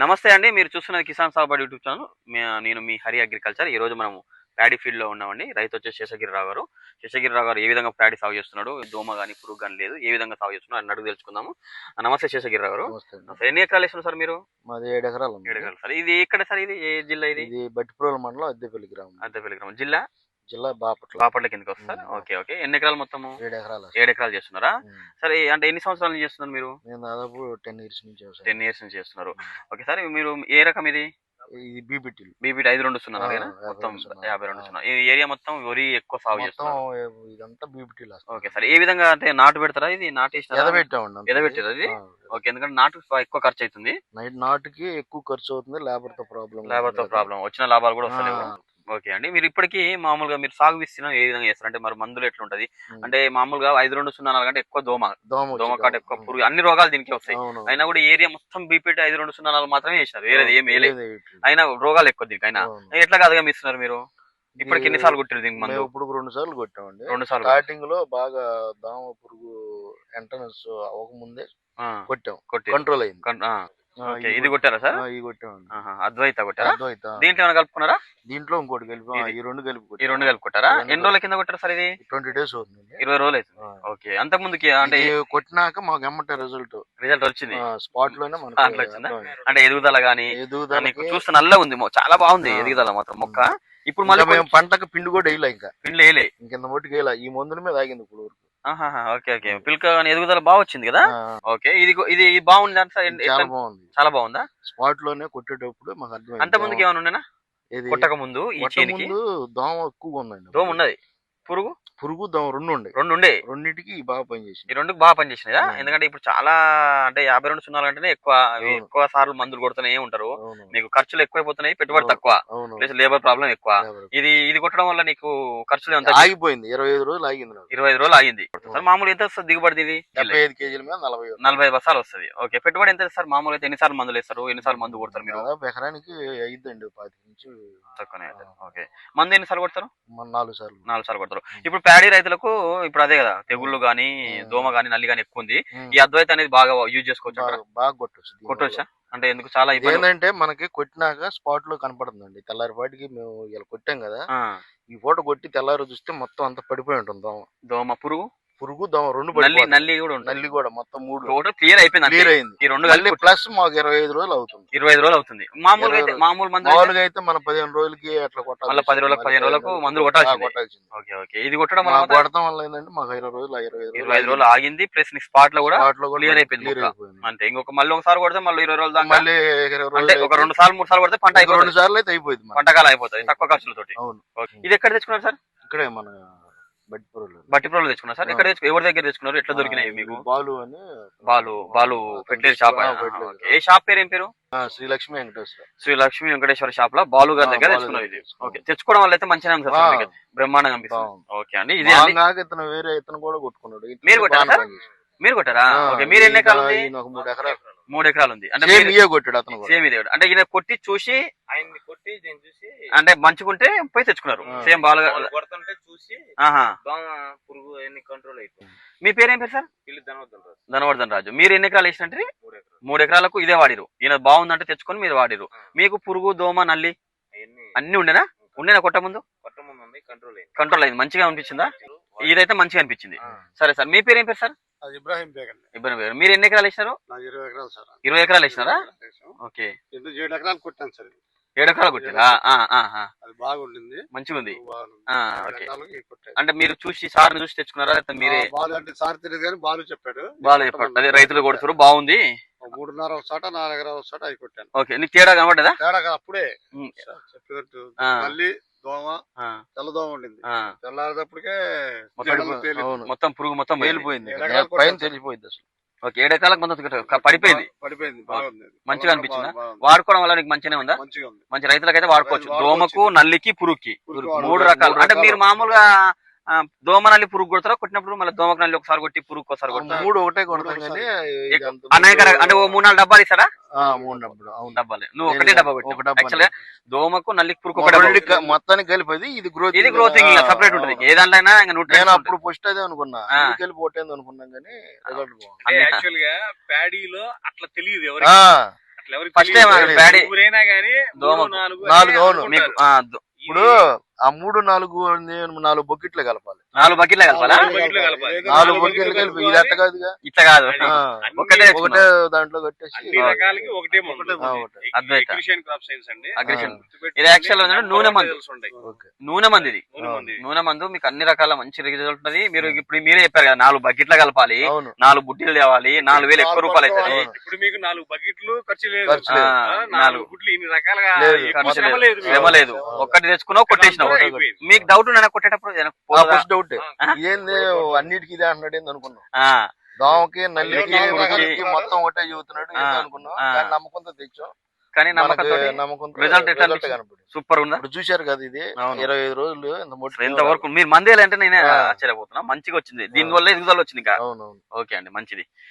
నమస్తే అండి. మీరు చూస్తున్నది కిసాన్ సాగుబడి యూట్యూబ్ ఛానల్. నేను మీ హరి అగ్రికల్చర్. ఈ రోజు మనము ప్యాడీ ఫీల్డ్లో ఉన్నామండి. రైతు వచ్చేసి శేషగిరిరావు గారు. శేషగిరిరావు గారు ఏ విధంగా ప్యాడీ సాగు చేస్తున్నాడు? దోమ కానీ పురుగు కానీ లేదు. ఏ విధంగా సాగు చేస్తున్నాడు అని అడుగు తెలుసుకుందాము నమస్తే శేషగిరిరావు గారు. ఎన్ని ఎకరాలు వేస్తున్నారు సార్ మీరు? మాది ఏడు ఎకరాలు ఏడు ఎకరాలు. సార్ ఇది ఎక్కడ సార్? ఇది ఏ జిల్లా ఇది? ఇది బట్టిప్రోల మండలం అద్దెపల్లి గ్రామం. అద్దెపల్లి గ్రామం. జిల్లా? జిల్లా బాపట్ల. బాపట్ల కిందకి వస్తారు ఉమ్. Okay okay. ఎన్ని ఎకరాలు మొత్తము? ఏడు ఎకరాలు ఏడు ఎకరాలు చేస్తున్నారా. సరే అంటే ఎన్ని సంవత్సరాల నుంచి చేస్తున్నారు మీరు? నేను దాదాపు టెన్ ఇయర్స్ నుంచి టెన్ ఇయర్స్ నుంచి చేస్తున్నారు. ఓకే సార్ మీరు ఏ రకం ఇది? ఇది బీబీటీ బీపీటీ ఐదు రెండు సున్నా మొత్తం. యాభై రెండు. సున్నా ఈ ఏరియా మొత్తం వరి ఎక్కువ సాగు చేస్తున్నారు. ఇదంతా బీబీటీ ఓకే సార్. ఏ విధంగా అంటే నాటు పెడతారా ఇది? నాటు వేసినారా? ఎదబెట్టామండి అంతే. ఎదబెట్టారా ఇది? ఓకే ఎందుకంటే నాటు ఎక్కువ ఖర్చు అవుతుంది. నైట్ నాటుకి ఎక్కువ ఖర్చు అవుతుంది లేబర్తో ప్రాబ్లం లేబర్తో ప్రాబ్లం వచ్చిన లాభాలు కూడా వస్తలేవు. ఓకే అండి. మీరు ఇప్పటికీ మామూలుగా మీరు సాగు విస్తీర్ణం ఏ విధంగా చేస్తారు? అంటే మరి మందులు ఎట్లా ఉంటది అంటే మామూలుగా ఐదు రెండు సున్నా నాలుగు అంటే ఎక్కువ దోమ. దోమ దోమ కాట ఎక్కువ పురుగు అన్ని రోగాలు దీనికి వస్తాయి. అయినా కూడా ఏరియా మొత్తం బీపీటీ ఐదు రెండు సున్నా నాలుగు మాత్రమే వేసినారు వేరేది ఏం వేయలేదు. ఏది వేయట్లేదు. అయినా రోగాలు ఎక్కువ దీనికి అయినా. ఎట్లా కాదుగా ఇస్తున్నారు మీరు? ఇప్పటికి ఎన్ని సార్లు కొట్టారు దీనికి మేము ఇప్పుడు రెండు సార్లు కొట్టామండి. రెండు సార్లు స్టార్టింగ్లో బాగా దోమ పురుగు ఎంటనెన్స్ అవ్వకముందే కొట్టాం. కొట్టి కంట్రోల్ అయింది. ఓకే ఇది కొట్టారా సార్? ఇది కొట్టామండి. ఆహా, అద్వైత కొట్టారా? అద్వైత. దీంట్లో ఏమైనా కలుపుకున్నారా? దీంట్లో ఇంకోటి కలిపి. ఈ రెండు కలిపి ఈ రెండు కలిపి కొట్టారా? రెండు ఎన్ని రోజుల కింద కొట్టారు సార్ ఇది? ట్వంటీ డేస్ అవుతుంది ఇరవై రోజులు అవుతుంది. ఓకే అంత ముందుకి అంటే కొట్టినాక మాకు ఎమ్మటే రిజల్ట్. రిజల్ట్ వచ్చింది. స్పాట్లోనే వచ్చిందా? అర్థమైంది. అంటే ఎదుగుదల గానీ ఎదుగుదలకి నీకు చూస్తే నల్ల ఉంది. చాలా బాగుంది. ఎదుగుదల మాత్రం. మొక్క. ఇప్పుడు మళ్ళీ మేము పంటకు పిండి కూడా వేయలే ఇంకా. పిండి వేయలే. ఇంకింత మట్టుకు వేయలే. ఈ మందుల మీద ఆగింది ఇప్పుడు ఓకే ఓకే. పిల్క ఎదుగుదల బాగా వచ్చింది కదా? ఓకే ఇది ఇది ఇది బాగుంది? చాలా బాగుంది. చాలా బాగుందా? స్పాట్లోనే కొట్టేటప్పుడు మాకు అంత ముందుకి ఏమైనా ఉండేనా? కొట్టక ముందు ఈ కొట్ట చేనికి ముందు దోమ ఎక్కువగా ఉందండి. దోమ ఉన్నది. పురుగు? పురుగు దోమ రెండు ఉండే. రెండు ఉండే రెండింటికి బాగా ఈ పనిచేసింది రెండు బాగా పనిచేసినాయా. ఎందుకంటే ఇప్పుడు చాలా అంటే యాభై రెండు సున్నాలు అంటేనే ఎక్కువ. ఎక్కువ సార్లు మందులు కొడుతూనే ఉంటారు. మీకు ఖర్చులు ఎక్కువైపోతున్నాయి పెట్టుబడి. తక్కువ. ప్లస్ లేబర్ ప్రాబ్లం ఎక్కువ. ఇది ఇది కొట్టడం వల్ల నీకు ఖర్చులు ఎంత? ఆగిపోయింది. ఇరవై ఐదు రోజులు ఆగింది నాకు. ఇరవై ఐదు రోజులు ఆగింది. సార్ మామూలు ఎంత వస్తుంది దిగుబడి ఇది? డెబ్బై ఐదు కేజీల మీద నలభై. నలభై ఐదు బస్సాలు వస్తుంది. ఓకే పెట్టుబడి ఎంత సార్? మామూలు అయితే ఎన్నిసార్లు మందులు వేస్తారు? ఎన్నిసార్లు మందు కొడతారు మీరు? ఎకరానికి అయిద్దండి పాతి నుంచి తక్కువనే అవుతుంది. ఓకే. మందు ఎన్నిసార్లు కొడతారు? నాలుగు సార్లు. నాలుగు సార్లు కొడతారు. ఇప్పుడు ప్యాడీ రైతులకు ఇప్పుడు అదే కదా తెగుళ్ళు గానీ. దోమ గానీ నల్లి గానీ ఎక్కువ ఉంది. ఈ అద్వైత అనేది బాగా యూజ్ చేసుకోవచ్చు బాగా కొట్టొచ్చు. కొట్టవచ్చా అంటే ఎందుకు చాలా ఏంటంటే మనకి కొట్టినాక స్పాట్లో కనపడుతుందండి. తెల్లారిపాటికి మేము ఇలా కొట్టాం కదా ఈ పూట కొట్టి తెల్లారి చూస్తే మొత్తం అంతా పడిపోయి ఉంటుంది దోమ. దోమ పురుగు? పురుగు దోమ రెండు నల్లి పడిపోతాయి. నల్లి కూడా ఉంటుంది. నల్లి కూడా మొత్తం మూడు. టోటల్ క్లియర్ అయిపోయింది క్లియర్. అయింది. ఈ రెండు మళ్ళీ కలిపి ప్లస్ మాకు ఇరవై ఐదు రోజులు అవుతుంది. ఇరవై ఐదు రోజులు అవుతుంది. మామూలుగా అయితే ఇరవై మామూలు మందు అయితే- మామూలుగా అయితే మన పదిహేను రోజులకి అట్లా కొట్టాలి మళ్ళీ పది రోజులకు, పదిహేను రోజులకు మందులు కొట్టాల్సిందే. కొట్టాల్సింది. Okay okay. ఇది కొట్టడం వల్ల మాత్రం కొడతాం వల్ల ఏంటంటే మాకు ఇరవై రోజులు ఇరవై ఐదు ఇరవై ఐదు రోజులు ఆగింది. ప్లస్ నీకు స్పాట్లో కూడా clear అయిపోయింది clear మొక్క. అయిపోయింది. అంతే. ఇంకొక మళ్ళీ ఒకసారి కొడితే మళ్ళీ ఇరవై రోజులు దాకా మళ్ళీ ఇరవై అంటే ఒక రెండు సార్లు మూడు సార్లు కొడితే పంట అయిపోతుంది రెండు సార్లు అయితే అయిపోయింది మనకి. పంటకాలం అయిపోతుంది. తక్కువ ఖర్చులతోటి. అవును. ఓకే. ఇది ఎక్కడ తెచ్చుకున్నారు సార్? ఇక్కడే మన బట్టిపురంలో బట్టిప్రోలు తెచ్చుకున్నారు సార్? ఎక్కడ తెచ్చుకు ఎవరి దగ్గర తెచ్చుకున్నారు? ఎట్లా దొరికినాయి మీకు? బాలు అని బాలు బాలు ఫెర్టిలైజర్ షాప్. ఏ షాప్ పేరు ఏం పేరు? శ్రీలక్ష్మి వెంకటేశ్వర. శ్రీ లక్ష్మీ వెంకటేశ్వర షాప్లో? బాలు గారి దగ్గర బాలు తెచ్చుకున్నారు ఇది. తెచ్చుకున్నాం. ఓకే. తెచ్చుకోవడం వల్ల అయితే మంచిగా మీకు. బ్రహ్మాండంగా అనిపిస్తుంది. ఓకే అండి. ఇది ఇతను వేరే ఇతను కూడా కొట్టుకున్నాడు. మీరు కొట్టారా సార్? మీరు కొట్టారా? ఓకే. మీరు ఎన్ని ఎకరాలు మూడు ఎకరాలు. మూడు ఎకరాలు ఉంది అంటే సేమ్ ఇయే కొట్టాడు అతను సేమ్ ఇదే అంటే ఈయన కొట్టి చూసి ఆయన్ని కొట్టి నేను చూసి అంటే మంచుకుంటే పోయి తెచ్చుకున్నారు. సేమ్ బాలు కొడుతుంటే చూసి పురుగు కంట్రోల్ అయిపోయింది. మీ పేరు ఏం పేరు సార్? ధనవద్దం రాదు ధనవర్ధన్ రాజు. మీరు ఎన్ని ఎకరాలు వేసినట్టు? మూడు ఎకరాలు. మూడు ఎకరాలకు ఇదే వాడిరు. ఈయన బాగుందంటే తెచ్చుకొని మీరు వాడిరు. మీకు పురుగు దోమ నల్లి అన్ని ఉండేనా? ఉండేనా కొట్ట ముందు? కొట్ట ముందు ఉంది కంట్రోల్ అయింది. కంట్రోల్ అయింది. మంచిగా అనిపించిందా? ఇదైతే మంచిగా అనిపించింది. సరే సార్ మీ పేరు ఏం పేరు సార్? అది ఇబ్రాహిం బేగన్ ఇబ్బంది పేరు మీరు ఎన్ని ఎకరాలు వేసినారు? ఇరవై ఎకరాలు సార్. ఇరవై ఎకరాలు వేసినారా? ఓకే. ఎందుకు ఏడు ఎకరాలు కొట్టాను సార్. ఏడు ఎకరాలు కొట్టిరా. అది బాగుండింది. మంచిగా ఉంది. అంటే మీరు చూసి సార్ చూసి తెచ్చుకున్నారా? లేకపోతే మీరే బాలు అంటే సార్ తెలియదు కానీ బాలు చెప్పాడు. బాగా చెప్పండి. అదే రైతులు కొడుతున్నారు. బాగుంది. మూడున్నర ఒక చోట నాలుగు ఎకరాలు ఒక చోట అవి కొట్టాను. ఓకే. నీకు తేడా కనబడ్డదా? తేడా అప్పుడే చెప్పినట్టు. మళ్ళీ దోమ ఆ, తెల్ల దోమ ఉండింది. తెల్లారేటప్పటికే మొత్తం పురుగు మొత్తం పోయింది. తేలిపోయింది. ఏడు ఎకరాలు పైన. తెలిసిపోయింది అసలు. ఓకే ఏడు ఎకరాలకు మొత్తం క- పడిపోయింది. పడిపోయింది. బాగుంది మంచిగా అనిపించిందా? వాడుకోవడం వల్ల నీకు మంచిగానే ఉందా? మంచిగా ఉంది. మంచి రైతులకైతే వాడుకోవచ్చు. వాడుకోవచ్చు. దోమకు నల్లికి పురుగుకి. పురుగు మూడు. రకాలు. అంటే. మీరు మామూలుగా ఆ, దోమ నల్లి పురుగు కొడతారా? కొట్టినప్పుడు మళ్ళీ దోమకు నల్లి ఒకసారి కొట్టి పురుగు ఒకసారి కొడతారా? మూడు ఒకటే కొడతాం మూడు కానీ ఎక్కు- ఇది అంత అనేక అంటే ఓ మూడు నాలుగు డబ్బాలు ఇస్తారా? ఆ, మూడు డబ్బులు అవును. డబ్బాలు. నువ్వు ఒకటే డబ్బా యాక్చువల్గా దోమకు నల్లికి పురుగు ఒక మొత్తానికి కలిపేది ఇది గ్రోత్ ఇది గ్రోతింగ్ సపరేట్ ఉంటుంది. ఏ దాంట్లో నేను అప్పుడు ఫస్ట్ అదే అనుకున్నా. కలిపి ఒకటేంది అనుకున్నాం కానీ యాక్చువల్గా ప్యాడీలో అట్లా తెలియదు ఆ, ఎవరికి అట్లా ఎవరికి First తెలియదు. time paddy? నాలుగు అవును. ఇప్పుడు ఆ మూడు నాలుగు నేను నాలుగు బొక్కిట్లు కలపాలి. నాలుగు బకెట్లే కలపాలా? నాలుగు బకెట్లు కలపాలి. నాలుగు బకెట్లు కలిపి ఇది. అట్ట కాదుగా. ఇట్లా కాదు. ఒక్కటే ఒకటే దాంట్లో కట్టేసి. రకాలకి ఒకటే ఒకటే. అగ్రిషన్. ఇది నూనె మందు. నూనె మంది ఇది. నూనె మందు మీకు అన్ని రకాల మంచి రిజల్ట్ ఉంటది. మీరు ఇప్పుడు మీరే చెప్పారు కదా నాలుగు బకెట్ల కలపాలి నాలుగు బుడ్డీలు తేవాలి నాలుగు వేలు ఎక్కువ రూపాయలు అవుతుంది. ఇప్పుడు మీకు నాలుగు బకెట్లు ఖర్చు లేదు. నాలుగు గుడ్లు ఇన్ని రకాలుగా శ్రమ లేదు. ఒక్కటి తెచ్చుకున్నావు కొట్టేసినావు. మీకు డౌట్ ఉన్నా కొట్టేటప్పుడు? First doubt. ఏంది అన్నిటికీ ఇదే అంటున్నాడు ఏంది అనుకున్నాం దోమకి నల్లికి మొత్తం ఒకటే ఆ. అనుకున్నాం నమ్మకంతో తెచ్చాం కానీ ఎట్లా అనిపించింది? కనపడింది. సూపర్ ఉందా? ఇప్పుడు చూశారు కదా ఇది. ఇరవై ఐదు రోజులు ఇంత ఎంత వరకు? మీరు మందేలు అంటే నేనే. ఆశ్చర్యపోతున్నా. మంచిగా వచ్చింది. దీని వల్ల ఎదుగుదల వచ్చింది ఇంకా. ఓకే అండి మంచిది.